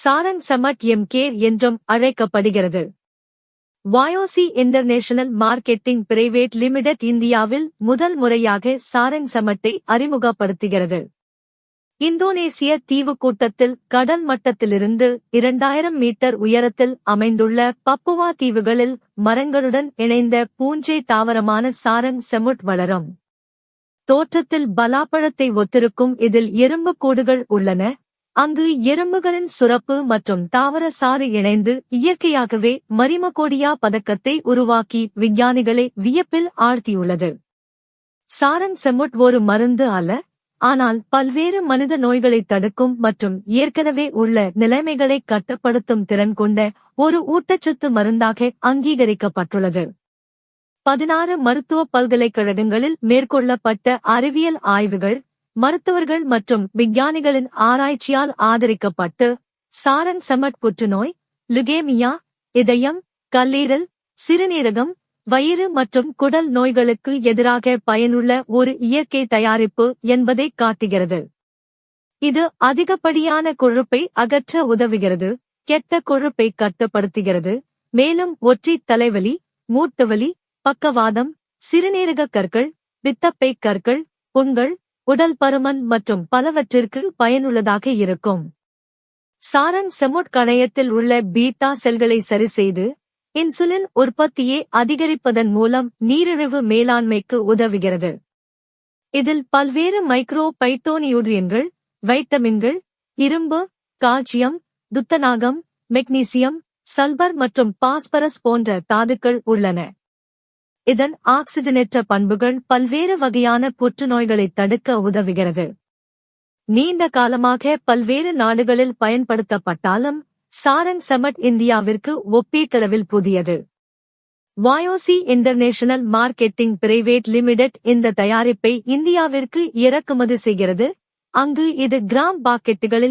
Sarang Samad M care என்றும் அழைக்கப்படுகிறது. வாயோசி international marketing private limited இந்தியாவில் முதல் முறையாக சாரங் சமட்டை அறிமுகப்படுத்துகிறது. இந்தோனேசிய தீவுக்கூட்டத்தில் கடல் மட்டத்திலிருந்து இரண்டாயிரம் மீட்டர் உயரத்தில் அமைந்துள்ள பப்புவா தீவுகளில் மரங்களுடன் இணைந்த பூஞ்சை தாவரமான சாரங் செமுட் வளரும். தோற்றத்தில் பலாப்பழத்தை ஒத்திருக்கும் இதில் எறும்பு கூடுகள் உள்ளன. அங்கு எறும்புகளின் சுரப்பு மற்றும் தாவர சாறு இணைந்து இயற்கையாகவே மரிமகோடியா பதக்கத்தை உருவாக்கி விஞ்ஞானிகளை வியப்பில் ஆழ்த்தியுள்ளது. சாரன் செமுட் ஒரு மருந்து அல்ல ஆனால் பல்வேறு மனித நோய்களை தடுக்கும் மற்றும் ஏற்கனவே உள்ள நிலைமைகளை கட்டுப்படுத்தும் திறன் கொண்ட ஒரு ஊட்டச்சத்து மருந்தாக அங்கீகரிக்கப்பட்டுள்ளது. பதினாறு மருத்துவ பல்கலைக்கழகங்களில் மேற்கொள்ளப்பட்ட அறிவியல் ஆய்வுகள் மருத்துவர்கள் மற்றும் விஞ்ஞானிகளின் ஆராய்ச்சியால் ஆதரிக்கப்பட்டு சாரன் சமட் புற்றுநோய் லுகேமியா இதயம் கல்லீரல் சிறுநீரகம் வயிறு மற்றும் குடல் நோய்களுக்கு எதிராக பயனுள்ள ஒரு இயற்கை தயாரிப்பு என்பதை காட்டுகிறது. இது அதிகப்படியான கொழுப்பை அகற்ற உதவுகிறது கெட்ட கொழுப்பை கட்டுப்படுத்துகிறது மேலும் ஒற்றை தலைவலி மூட்டுவலி பக்கவாதம் சிறுநீரக கற்கள் பித்தப்பை கற்கள் புண்கள் உடல் பருமன் மற்றும் பலவற்றிற்கு பயனுள்ளதாக இருக்கும். சாரங் செமுட் கணையத்தில் உள்ள பீட்டா செல்களை சரிசெய்து இன்சுலின் உற்பத்தியை அதிகரிப்பதன் மூலம் நீரிழிவு மேலாண்மைக்கு உதவுகிறது. இதில் பல்வேறு மைக்ரோ பைட்டோனியூட்ரியன்கள் வைட்டமின்கள் இரும்பு கால்சியம் துத்தநாகம் மெக்னீசியம் சல்பர் மற்றும் பாஸ்பரஸ் போன்ற தாதுக்கள் உள்ளன. இதன் ஆக்சிஜனேற்ற பண்புகள் பல்வேறு வகையான புற்றுநோய்களை தடுக்க உதவுகிறது. நீண்ட காலமாக பல்வேறு நாடுகளில் பயன்படுத்தப்பட்டாலும் சாரன் சமட் இந்தியாவிற்கு ஒப்பீட்டளவில் புதியது. வாயோசி இன்டர்நேஷனல் மார்க்கெட்டிங் பிரைவேட் லிமிடெட் இந்த தயாரிப்பை இந்தியாவிற்கு இறக்குமதி செய்கிறது. அங்கு இது கிராம் பாக்கெட்டுகளில்